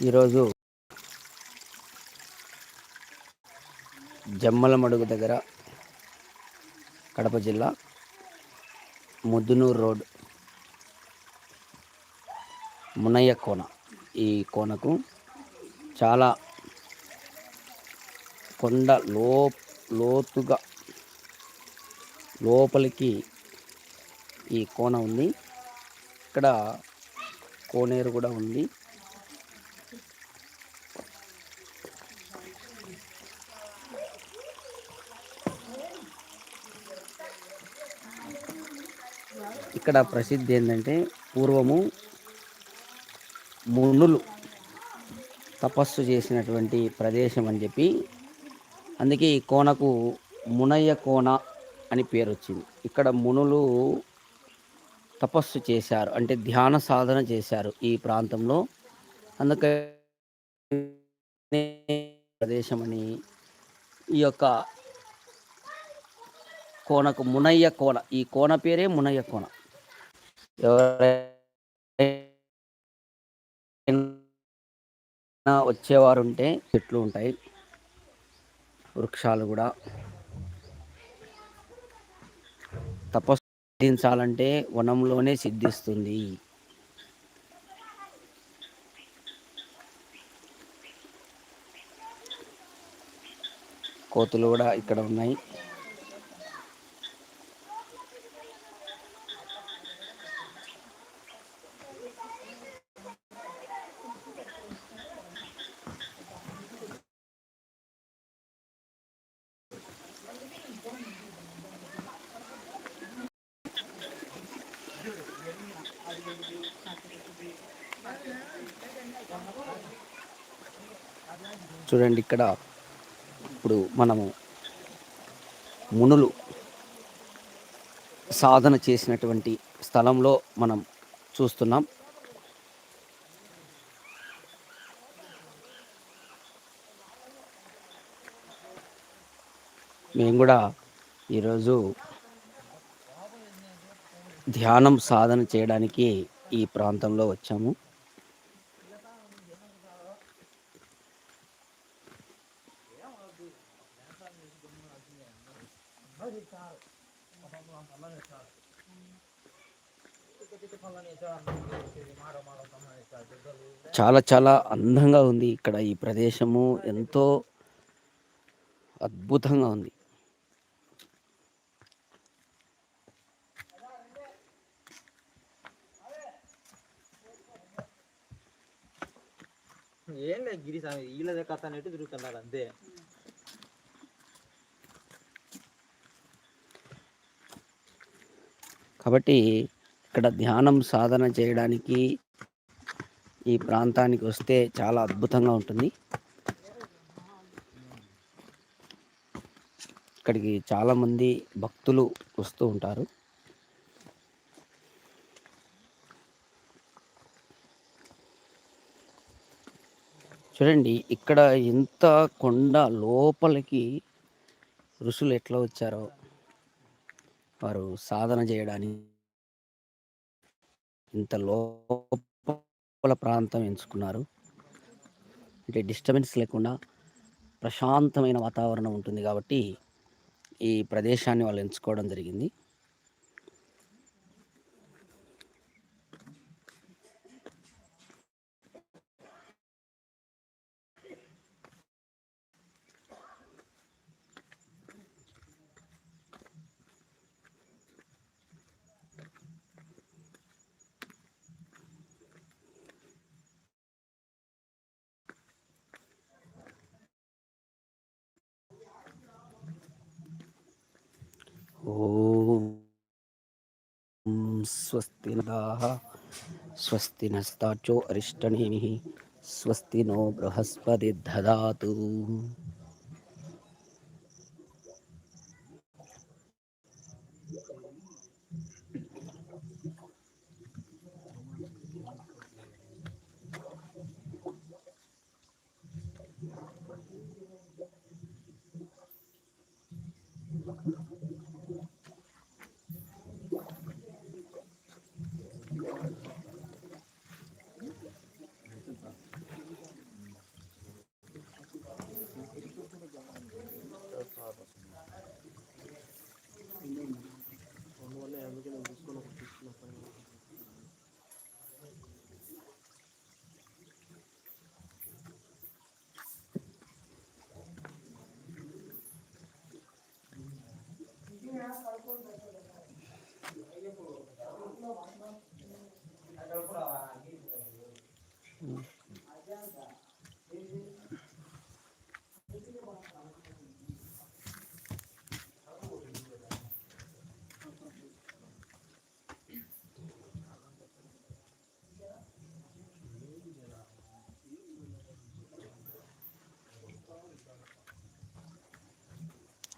ఈరోజు జమ్మలమడుగు దగ్గర కడప జిల్లా ముద్దునూరు రోడ్ మునయ్య కోన. ఈ కోనకు చాలా కొండ లో లోతుగా లోపలికి ఈ కోన ఉంది. ఇక్కడ కోనేరు కూడా ఉంది. ఇక్కడ ప్రసిద్ధి ఏంటంటే పూర్వము మునులు తపస్సు చేసినటువంటి ప్రదేశం అని చెప్పి అందుకే ఈ కోనకు మునయ్య కోన అని పేరు వచ్చింది. ఇక్కడ మునులు తపస్సు చేశారు అంటే ధ్యాన సాధన చేశారు ఈ ప్రాంతంలో. అందుకే ప్రదేశం అని ఈ యొక్క కోనకు మునయ్య కోన ఈ కోన పేరే మునయ్య కోన. ఎవరైనా వచ్చేవారు ఉంటే చెట్లు ఉంటాయి వృక్షాలు కూడా. తపస్సు సిద్ధించాలంటే వనంలోనే సిద్ధిస్తుంది. కోతులు కూడా ఇక్కడ ఉన్నాయి. చూడండి ఇక్కడ. ఇప్పుడు మనము మునులు సాధన చేసినటువంటి స్థలంలో మనం చూస్తున్నాం. మేము కూడా ఈరోజు ధ్యానం సాధన చేయడానికి ఈ ప్రాంతంలో వచ్చాము. చాలా చాలా అందంగా ఉంది ఇక్కడ ఈ ప్రదేశము. ఎంతో అద్భుతంగా ఉంది. ఏం లేదు గిరిస్వామి వీళ్ళదే కథ అనేట్టు తిరుగుతున్నారు అంతే. కాబట్టి ఇక్కడ ధ్యానం సాధన చేయడానికి ఈ ప్రాంతానికి వస్తే చాలా అద్భుతంగా ఉంటుంది. ఇక్కడికి చాలామంది భక్తులు వస్తూ ఉంటారు. చూడండి ఇక్కడ ఎంత కొండ లోపలికి ఋషులు ఎట్లా వచ్చారో. వారు సాధన చేయడానికి ఇంత లోపల ప్రాంతం ఎంచుకున్నారు. అంటే డిస్టర్బెన్స్ లేకుండా ప్రశాంతమైన వాతావరణం ఉంటుంది కాబట్టి ఈ ప్రదేశాన్ని వాళ్ళు ఎంచుకోవడం జరిగింది. స్వస్తి స్వస్తి నస్తాచో అరిష్టనేమి. స్వస్తి నో బృహస్పతి దాతు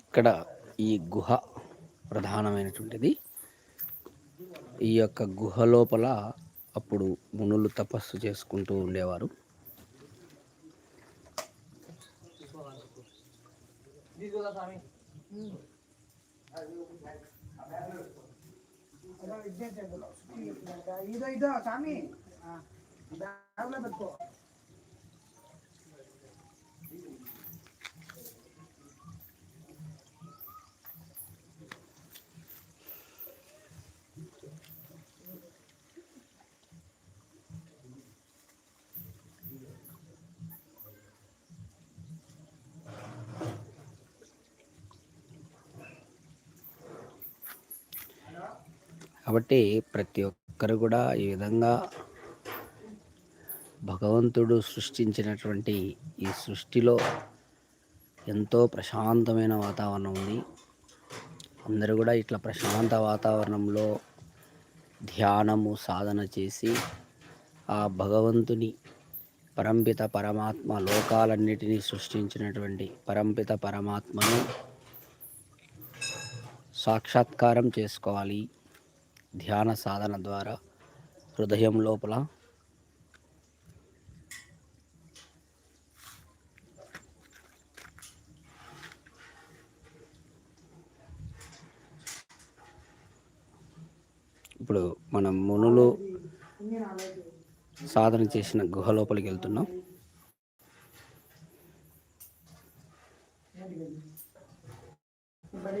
ఇక్కడ ఈ గుహ ప్రధానమైనటువంటిది. ఈ యొక్క గుహ లోపల అప్పుడు మునులు తపస్సు చేసుకుంటూ ఉండేవారు. స్వామి ఇదో ఇదో స్వామి. పెట్టుకో. కాబట్టి ప్రతి ఒక్కరు కూడా ఈ విధంగా భగవంతుడు సృష్టించినటువంటి ఈ సృష్టిలో ఎంతో ప్రశాంతమైన వాతావరణం ఉంది. అందరూ కూడా ఇట్లా ప్రశాంత వాతావరణంలో ధ్యానము సాధన చేసి ఆ భగవంతుని పరంపిత పరమాత్మ లోకాలన్నిటినీ సృష్టించినటువంటి పరంపిత పరమాత్మను సాక్షాత్కారం చేసుకోవాలి. ధ్యాన సాధన ద్వారా హృదయం లోపల ఇప్పుడు మనం మునులు సాధన చేసిన గుహ లోపలికి వెళ్తున్నాం. బడి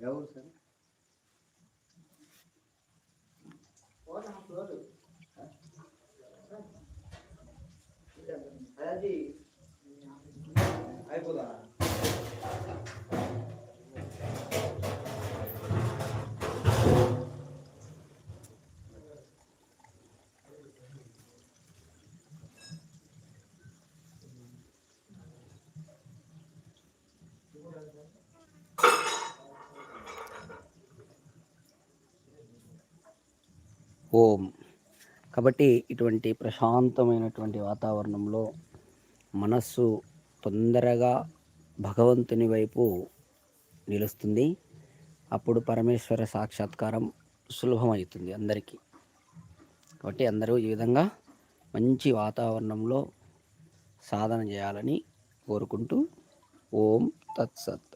ఎవరు సార్ అయిపోదా ఓం. కాబట్టి ఇటువంటి ప్రశాంతమైనటువంటి వాతావరణంలో మనస్సు తొందరగా భగవంతుని వైపు నిలుస్తుంది. అప్పుడు పరమేశ్వర సాక్షాత్కారం సులభమవుతుంది అందరికీ. కాబట్టి అందరూ ఈ విధంగా మంచి వాతావరణంలో సాధన చేయాలని కోరుకుంటూ ఓం తత్సత్.